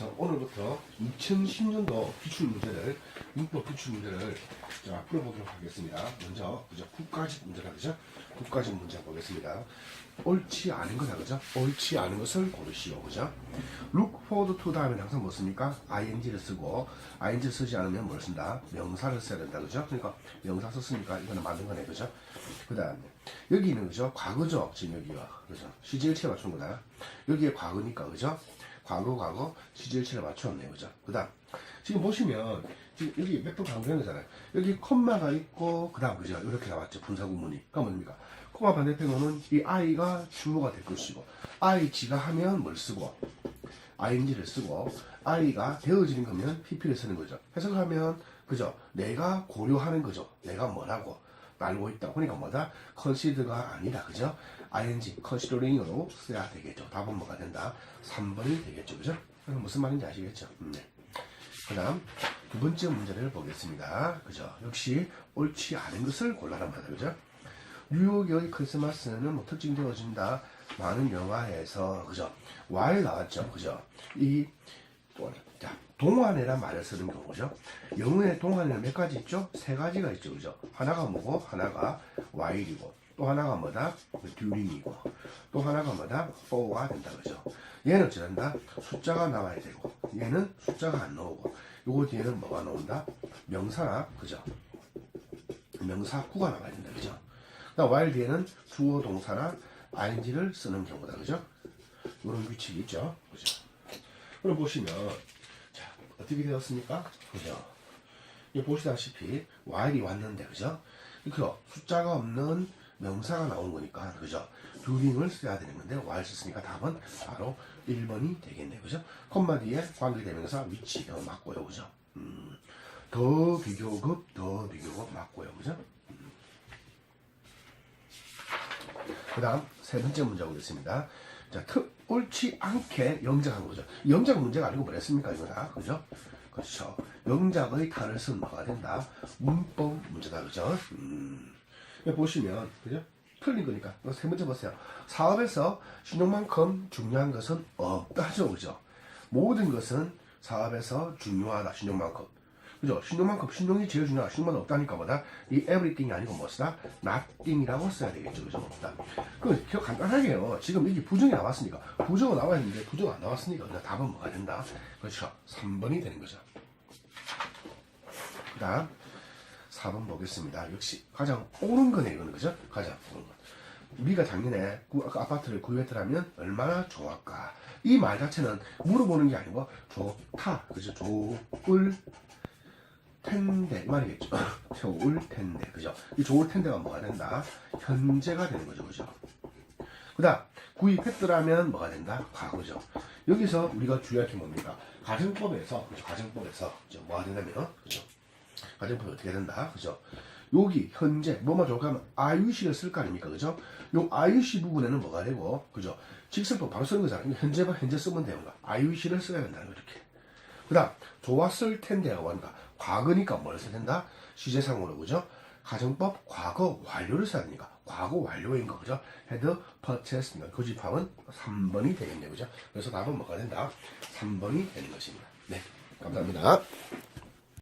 그래서 오늘부터 2010년도 기출 문제를 문법 기출 문제를 자, 풀어보도록 하겠습니다. 먼저 그죠 국가직 문제라 그죠? 국가직 문제 보겠습니다. 옳지 않은 거다 그죠? 옳지 않은 것을 고르시오 그죠? look forward to 다음에 항상 뭐 씁니까? ing를 쓰고 ing 쓰지 않으면 뭘 쓴다? 명사를 써야 된다 그죠? 그러니까 명사 썼으니까 이거는 맞는 거네 그죠? 그 다음에 여기는 그죠? 과거죠 지금 여기가 그죠? 시제일치에 맞춘 거다. 여기에 과거니까 그죠? 과거 과거 시제일치를 맞췄네요 그죠? 그 다음 지금 보시면 지금 여기 몇 번 강조한 거잖아요. 여기 콤마가 있고 그 다음 그죠? 이렇게 나왔죠 분사구문이. 그러니까 뭡니까? 콤마 반대편으로는 이 i가 주어가 될 것이고 i지가 하면 뭘 쓰고 ing를 쓰고 i가 되어지는 거면 pp를 쓰는 거죠. 해석하면 그죠? 내가 고려하는 거죠. 내가 뭐라고 알고 있다. 그러니까 뭐다? consider가 아니다. 그죠? ing, considering으로 써야 되겠죠. 답은 뭐가 된다? 3번이 되겠죠. 그죠? 무슨 말인지 아시겠죠? 음, 네. 그 다음 두 번째 문제를 보겠습니다. 그죠? 역시 옳지 않은 것을 골라란 말이죠. 그죠? 뉴욕의 크리스마스는 뭐 특징되어진다. 많은 영화에서 그죠? 와일 나왔죠. 그죠? 이 또, 자, 동안이란 말을 쓰는 경우죠. 영어에 동안에는 몇 가지 있죠? 세 가지가 있죠. 그죠? 하나가 뭐고, 하나가 와일이고, 또 하나가 뭐다? 듀링이고, 또 하나가 뭐다? for가 된다. 그죠? 얘는 어찌된다? 숫자가 나와야 되고, 얘는 숫자가 안 나오고, 요거 뒤에는 뭐가 나온다? 명사나, 그죠? 명사 구가 나와야 된다. 그죠? 그다음 while 뒤에는 주어 동사나 ing를 쓰는 경우다. 그죠? 이런 규칙이 있죠. 그죠? 그럼 보시면 자 어떻게 되었습니까? 그죠? 이 보시다시피 while이 왔는데 그죠? 그 숫자가 없는 명사가 나온 거니까 그죠? doing을 써야 되는 건데 while 썼으니까 답은 바로 1번이 되겠네 그죠? 콤마 뒤에 관계대명사 위치 어, 맞고요 그죠? 음, 더 비교급 더 비교급 맞고요 그죠? 그 다음 세 번째 문제 보겠습니다. 자, 특, 옳지 않게 영작한 거죠. 영작 문제가 아니고 뭐랬습니까? 이거 다. 그죠? 그렇죠. 영작의 탄을 쓴 뭐가 된다? 문법 문제다. 그죠? 음. 보시면, 그죠? 틀린 거니까. 이거 세 번째 보세요. 사업에서 신용만큼 중요한 것은 없다. 하죠. 그죠? 모든 것은 사업에서 중요하다. 신용만큼. 그죠? 신용만큼 신용이 제일 중요하다. 신용만 없다니까 뭐다? 이 everything이 아니고 뭐쓰다? nothing이라고 써야 되겠죠. 그죠? 없다. 그 간단하게요. 지금 이게 부정이 나왔으니까 부정은 나와 있는데 부정 안 나왔으니까 그냥 답은 뭐가 된다? 그렇죠. 3번이 되는 거죠. 그 다음 4번 보겠습니다. 역시 가장 옳은 거네 이거는 그죠? 가장 옳은 거. 우리가 작년에 구- 그 아파트를 구입했더라면 얼마나 좋을까? 이 말 자체는 물어보는 게 아니고 좋다, 그죠? 좋을 텐데 이 말이겠죠. 좋을 텐데, 그죠? 이 좋을 텐데가 뭐가 된다? 현재가 되는 거죠, 그죠? 그다음 구입했더라면 뭐가 된다? 과거죠. 여기서 우리가 주의할 게 뭡니까? 가정법에서 그죠? 가정법에서 그죠? 뭐가 된다면 그죠? 가정법이 어떻게 된다? 그죠? 여기 현재 뭐만 좋을까 하면 아유시를 쓸 거 아닙니까? 그죠? 요 아유시 부분에는 뭐가 되고 그죠? 직설법 바로 쓰는 거잖아요. 현재만 현재 쓰면 돼요. 아유시를 써야 된다는 거 이렇게. 그 다음 좋았을 텐데라고 한다. 과거니까 뭘 써야 된다? 시제상으로 그죠? 가정법 과거 완료를 써야 되니까 과거 완료인 거 그죠? 헤드 퍼체스입니다. 고집함은 3번이 되겠네요. 그죠? 그래서 답은 뭐가 된다? 3번이 되는 것입니다. 네. 감사합니다.